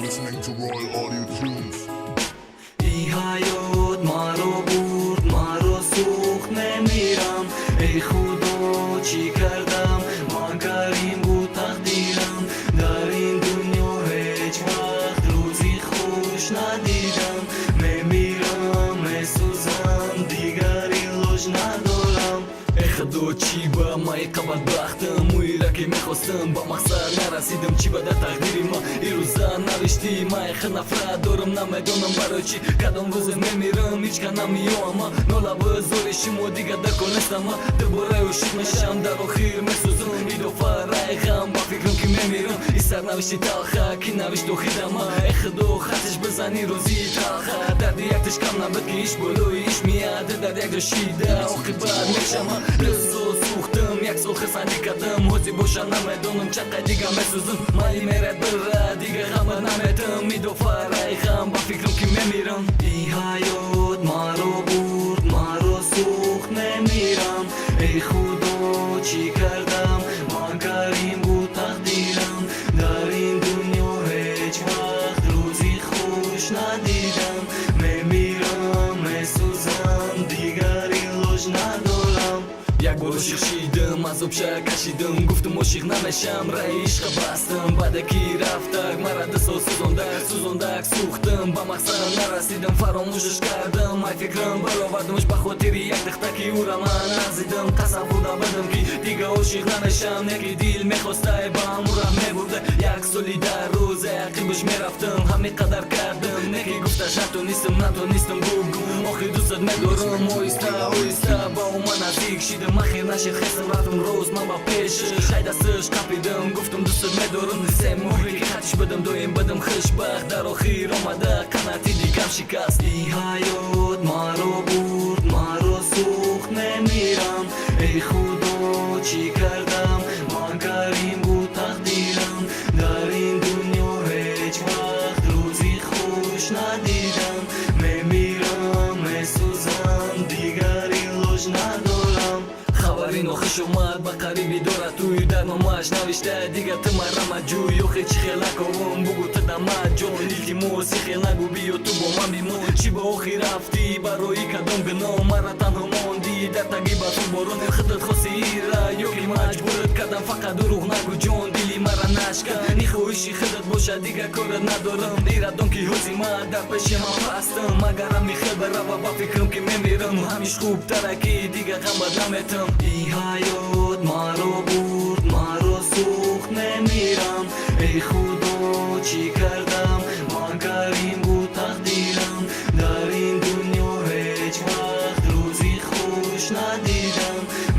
listening to Royal Audio Tunes. Իհայոտ մարոբուրտ մարոսուխն է միրամ, էի խուդո չի կարդամ, մագարին բուտախ դիրամ, դարին դունյո հեջ բախ, լուզի խուշնա դիրամ, ای خدا چی با مای قبل موی را که می‌خواستم. با مقصد نرسیدم چی بده تقدیری ما. این روزا نوشتی من خیلی نفرت دارم نمی‌دونم برای چی؟ کدام روز میمیرم هیچ که نمیام. نولا با زور شما دیگه دکنستم دوباره عشق میشم در آخر میسوزم ای دو فرای غم با فکرم که میمیرم این سر نوشتی تاخه کی نوشت و خیدم. ای خدا خطش بزنی روزی تاخه درد یکتش کم نبود که ایش بلوی ایش میاد. در یک شیده آخی بعد میشم. Плюсу сухтым, як сухы сандикатым Хоці буша намедуным, чакка дига месузым Малимере быра, дига гамы наметым Иду фарайхам, ба фикрым киме мирым Эй, хайот, Music کشیدم گفتم عاشق نمیشم رای عشق بستم بعد کی رفتک مرا دستا سوزندک سوزندک سوختم با مقصد نرسیدم فراموشش کردم مای فکرم برآوردمش به خاطر یک دختکی او را من نزیدم قسم خدا بدم که دیگه عاشق نمیشم یکی دیل میخواسته با هم را میبرده یک سالی در روز عقیبش میرفتم همه قدر کردم نکی گفته شتو نیستم نتونستم بگم آخی دوستت میدارم آیسته آیسته با من نزدیک شیدم اخیر نشد خستم رفتم рӯз мама пешиш ҳайда сиш қапидам гуфтам дӯстат медорам нисе мӯҳри қатиш бидам доим бидам хушбахт дар охир омада қанати дигам шикаст ин ҳаёт маро бурд маро сӯхт намерам эй худо чӣ نخش اومد به قریبی داره توی در نامش نوشته دیگه تو مرا مجوی و خیچ خیلی کبم بگو تو دمت جون دیلتی موسی خیلی نگو بیا تو با من بیمون. چی با آخی رفتی؟ برای کدام گناه؟ مرا تنها ماندی. در تگی با تو بارون. خدت خواستی را یا که مجبورت کردم فقط دروغ نگو جون دیلی مرا نشکن. نی خوشی خدت باشه دیگه کارت ندارم. ایرادم که حوزی من در پیش من بستم. مگرم میخه برا و با فکرم که میمیرم. همیش خوب ترکی دیگه غم بد نمیتم. ای حیات some